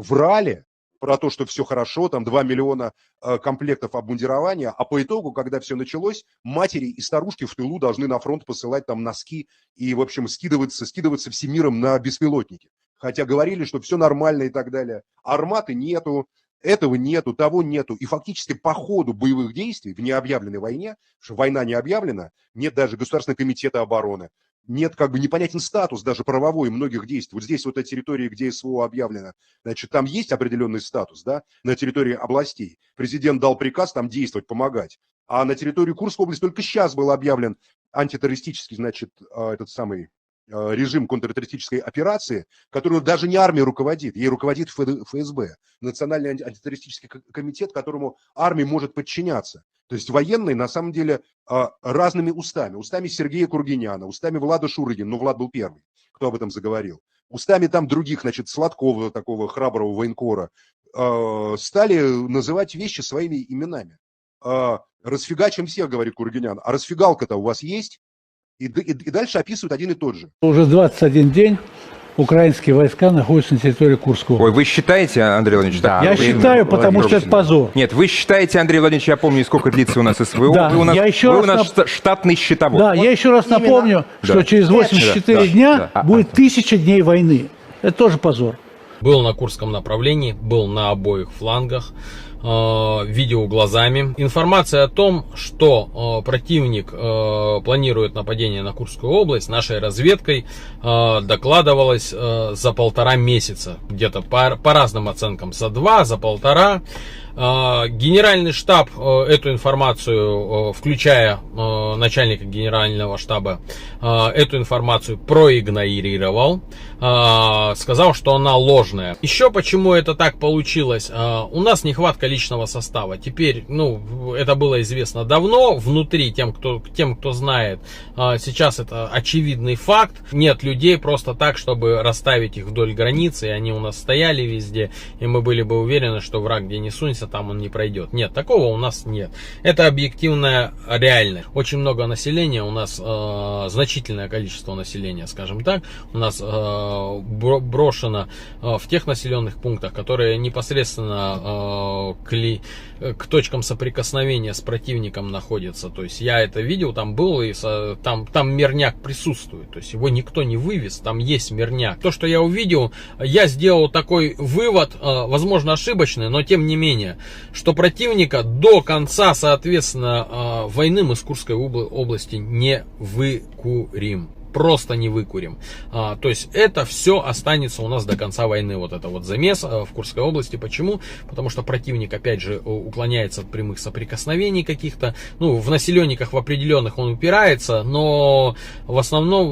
врали про то, что все хорошо, там 2 миллиона э, комплектов обмундирования, а по итогу, когда все началось, матери и старушки в тылу должны на фронт посылать там носки и, в общем, скидываться, скидываться всем миром на беспилотники. Хотя говорили, что все нормально и так далее. Арматы нету, этого нету, того нету. И фактически по ходу боевых действий в необъявленной войне, что война не объявлена, нет даже Государственного комитета обороны, нет как бы непонятен статус даже правовой многих действий. Вот здесь вот эта территория, где СВО объявлено, значит, там есть определенный статус, да, на территории областей. Президент дал приказ там действовать, помогать. А на территории Курской области только сейчас был объявлен антитеррористический, значит, а, этот самый режим контртеррористической операции, которую даже не армия руководит, ей руководит ФСБ, Национальный антитеррористический комитет, которому армия может подчиняться. То есть военные на самом деле а, разными устами. Устами Сергея Кургиняна, устами Влада Шурыгина, ну Влад был первый, кто об этом заговорил. Устами там других, значит, Сладкова, такого храброго военкора, а, стали называть вещи своими именами. Расфигачим всех, говорит Кургинян. А расфигалка-то у вас есть? И, и, и дальше описывают один и тот же. Уже 21 день украинские войска находятся на территории Курского. Ой, вы считаете, Андрей Владимирович? Да, я вы- считаю, потому что это позор. Нет, вы считаете, Андрей Владимирович, я помню, сколько длится у нас СВО. Да, вы у нас, я еще вы раз у нас нап- шта- штатный счетовод. Да, я еще раз Именно. напомню, что Да. через 84 Да, да, дня да. будет тысяча дней войны. Это тоже позор. Был на Курском направлении, был на обоих флангах, э, видел глазами. Информация о том, что э, противник э, планирует нападение на Курскую область, нашей разведкой докладывалось э, за полтора месяца. Где-то по, по разным оценкам за два, за полтора. Генеральный штаб эту информацию, включая начальника генерального штаба, эту информацию проигнорировал, сказал, что она ложная. Еще почему это так получилось? У нас нехватка личного состава. Теперь, ну, это было известно давно, внутри тем, кто, тем, кто знает, э, сейчас это очевидный факт. Нет людей просто так, чтобы расставить их вдоль границы, и они у нас стояли везде, и мы были бы уверены, что враг где не сунется, там он не пройдет. Нет, такого у нас нет. Это объективная реальность. Очень много населения, у нас э, значительное количество населения, скажем так, у нас э, бро- брошено э, в тех населенных пунктах, которые непосредственно к, ли- э, к точкам соприкосновения с противником находятся. То есть я это видел, там был, и со- там, там мирняк присутствует. То есть его никто не вывез, там есть мирняк. То, что я увидел, я сделал такой вывод, э, возможно ошибочный, но тем не менее, что противника до конца, соответственно, э, войны мы с Курской обла- области не выкурим просто не выкурим. А, то есть это все останется у нас до конца войны. Вот это вот замес а, в Курской области. Почему? Потому что противник, опять же, уклоняется от прямых соприкосновений каких-то. Ну, в населенниках в определенных он упирается, но в основном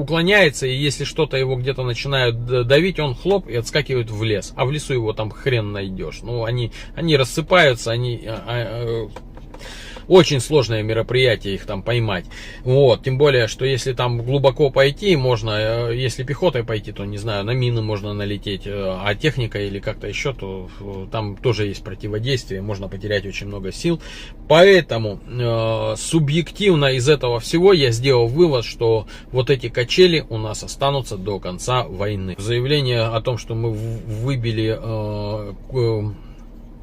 уклоняется, и если что-то его где-то начинают давить, он хлоп и отскакивает в лес. А в лесу его там хрен найдешь. Ну, они, они рассыпаются, они а, а, очень сложное мероприятие их там поймать. Вот, тем более, что если там глубоко пойти, можно, э, если пехотой пойти, то, не знаю, на мины можно налететь, э, а техника или как-то еще, то э, там тоже есть противодействие, можно потерять очень много сил. Поэтому э, субъективно из этого всего я сделал вывод, что вот эти качели у нас останутся до конца войны. Заявление о том, что мы выбили э,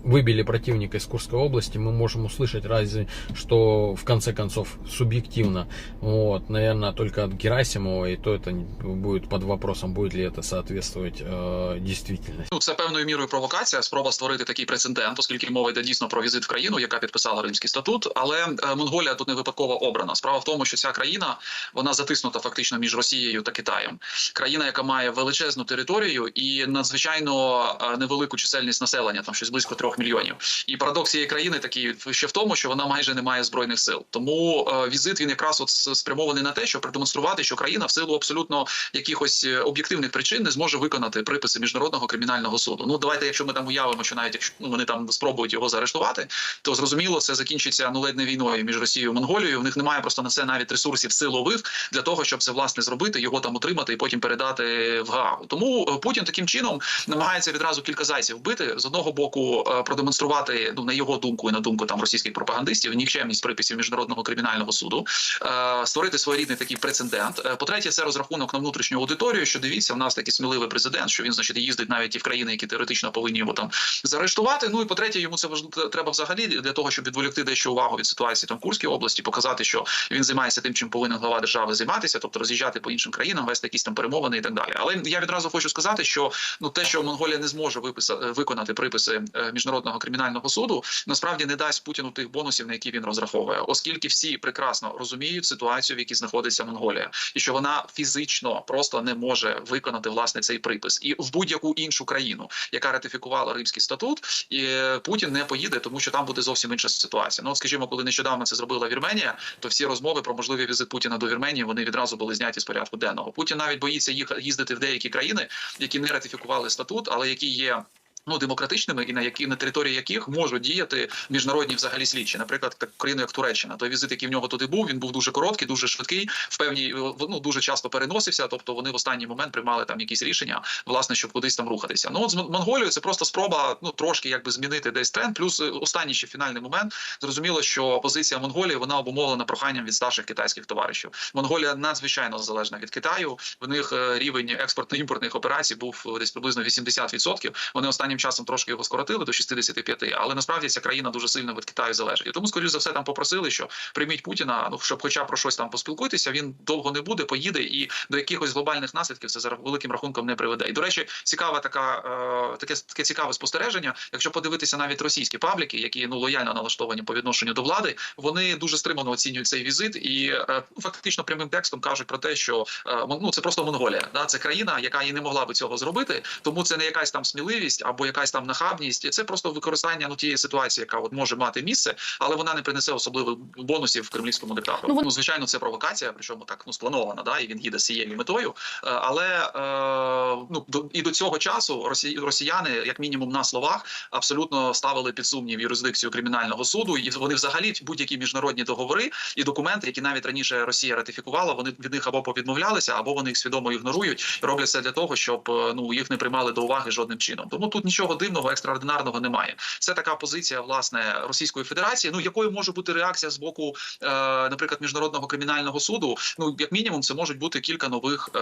выбили противника из Курской области, мы можем услышать разве что в конце концов субъективно. Вот, наверное, только от Герасимова, и то это не- будет под вопросом, будет ли это соответствовать э, действительности. Ну, це певною мірою провокація, спроба створити такий прецедент, оскільки мова йде дійсно про візит в країну, яка підписала Римський статут. Але е, Монголія тут не випадково обрана. Справа в тому, що ця країна вона затиснута фактично між Росією та Китаєм. Країна, яка має величезну територію і надзвичайно е, невелику чисельність населення, там щось близько трьох мільйонів. І парадокс цієї країни такий ще в тому, що вона майже не має збройних сил. Тому е, візит він якраз от спрямований на те, щоб продемонструвати, що країна в силу абсолютно якихось е, об'єктивних причин не зможе виконати приписи міжнародного кримінального суду. Ну давайте, якщо ми там уявимо, що навіть якщо ну, вони там спробують його заарештувати, то зрозуміло, це закінчиться ну ледь не війною між Росією і Монголією. В них немає просто на це навіть ресурсів силових для того, щоб це власне зробити, його там утримати і потім передати в Гаагу. Тому е, Путін таким чином намагається відразу кілька зайців вбити з одного боку. Продемонструвати ну на його думку і на думку там російських пропагандистів нікчемність приписів міжнародного кримінального суду, е, створити своєрідний такий прецедент. Е, По-третє, це розрахунок на внутрішню аудиторію. Що дивіться, в нас такий сміливий президент, що він значить їздить навіть і в країни, які теоретично повинні його там заарештувати. Ну і по-третє, йому це треба взагалі для того, щоб відволікти дещо увагу від ситуації там в Курській області, показати, що він займається тим, чим повинен глава держави займатися, тобто роз'їжджати по іншим країнам, вести якісь там перемовини і так далі. Але я відразу хочу сказати, що ну те, що Монголія не зможе виписати виконати приписи е, міжнародного кримінального суду, насправді не дасть Путіну тих бонусів, на які він розраховує, оскільки всі прекрасно розуміють ситуацію, в якій знаходиться Монголія, і що вона фізично просто не може виконати власне цей припис, і в будь-яку іншу країну, яка ратифікувала Римський статут, і е, Путін не поїде, тому що там буде зовсім інша ситуація. Ну, от, скажімо, коли нещодавно це зробила Вірменія, то всі розмови про можливий візит Путіна до Вірменії вони відразу були зняті з порядку денного. Путін навіть боїться їх їздити в деякі країни, які не ратифікували статут, але які є. Ну, демократичними і на які на території яких можуть діяти міжнародні взагалі слідчі, наприклад, так країну як Туреччина. Той візит, який в нього туди був, він був дуже короткий, дуже швидкий. В певній ну дуже часто переносився. Тобто вони в останній момент приймали там якісь рішення, власне, щоб кудись там рухатися. Ну от з Мон- Монголією це просто спроба ну трошки якби змінити десь тренд. Плюс е, останній ще фінальний момент. Зрозуміло, що позиція Монголії вона обумовлена проханням від старших китайських товаришів. Монголія надзвичайно залежна від Китаю. В них е, рівень експортно-імпортних операцій був е, десь приблизно 80%. Вони останнім часом трошки його скоротили до 65%, але насправді ця країна дуже сильно від Китаю залежить. Тому, скоріш за все, там попросили, що прийміть Путіна, ну щоб хоча про щось там поспілкуйтеся. Він довго не буде, поїде і до якихось глобальних наслідків це за великим рахунком не приведе. І до речі, цікава така е, таке таке цікаве спостереження. Якщо подивитися навіть російські пабліки, які ну лояльно налаштовані по відношенню до влади, вони дуже стримано оцінюють цей візит і е, ну, фактично прямим текстом кажуть про те, що е, ну це просто Монголія. Да, це країна, яка і не могла би цього зробити, тому це не якась там сміливість або якась там нахабність. Це просто використання ну тієї ситуації, яка от може мати місце, але вона не принесе особливих бонусів кримлівському диктатору. Ну, Ну, звичайно, це провокація, причому так ну спланована, да, і він їде з цією метою. Е, Але е, ну до і до цього часу росі, росіяни, як мінімум на словах, абсолютно ставили під сумнів юрисдикцію кримінального суду, і вони взагалі будь-які міжнародні договори і документи, які навіть раніше Росія ратифікувала, вони від них або повідмовлялися, або вони їх свідомо ігнорують. Роблять це для того, щоб е, ну їх не приймали до уваги жодним чином. Тому тут нічого дивного, екстраординарного немає. Це така позиція власне Російської Федерації. Ну якою може бути реакція з боку, е, наприклад, міжнародного кримінального суду? Ну як мінімум, це можуть бути кілька нових е,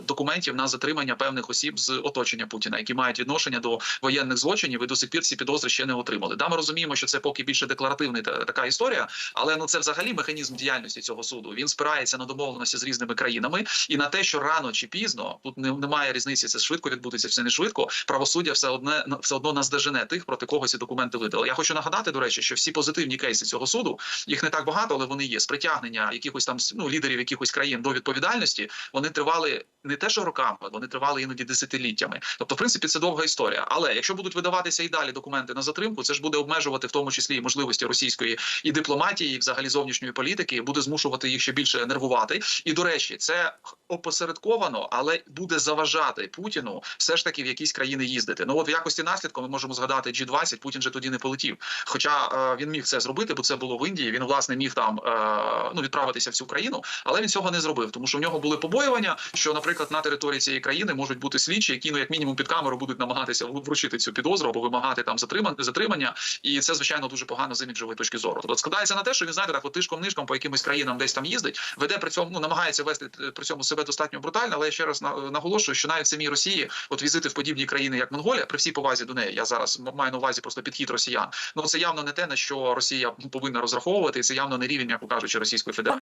документів на затримання певних осіб з оточення Путіна, які мають відношення до воєнних злочинів і до сих пір ці підозри ще не отримали. Да, ми розуміємо, що це поки більше декларативна та- така історія, але ну це взагалі механізм діяльності цього суду. Він спирається на домовленості з різними країнами і на те, що рано чи пізно тут немає різниці, це швидко відбудеться, це не швидко. Правосуддя все одне все одно наздожене тих, проти кого ці документи видали. Я хочу нагадати, до речі, що всі позитивні кейси цього суду їх не так багато, але вони є з притягнення якихось там ну лідерів якихось країн до відповідальності. Вони тривали не те, що роками, вони тривали іноді десятиліттями. Тобто, в принципі, це довга історія. Але якщо будуть видаватися і далі документи на затримку, це ж буде обмежувати в тому числі і можливості російської і дипломатії, і взагалі зовнішньої політики, буде змушувати їх ще більше нервувати. І до речі, це опосередковано, але буде заважати Путіну все ж таки в якісь країни їздити. Ну от якості наслідку ми можемо згадати G20, Путін же тоді не полетів. Хоча е, він міг це зробити, бо це було в Індії. Він власне міг там е, ну відправитися в цю країну, але він цього не зробив, тому що в нього були побоювання, що, наприклад, на території цієї країни можуть бути слідчі, які ну як мінімум під камеру будуть намагатися вручити цю підозру або вимагати там затримання. І це звичайно дуже погано з іміджової точки зору. Тобто складається на те, що він знаєте, так тишком нишком по якимось країнам десь там їздить, веде при цьому ну намагається вести е, при цьому себе достатньо брутально. Але я ще раз наголошую, що навіть в самій Росії, от візити в подібні країни, як Монголія, при всій повазі до неї, я зараз маю на увазі просто підхід росіян. Ну це явно не те, на що Росія повинна розраховувати, це явно не рівень, як кажучи, Російської Федерації.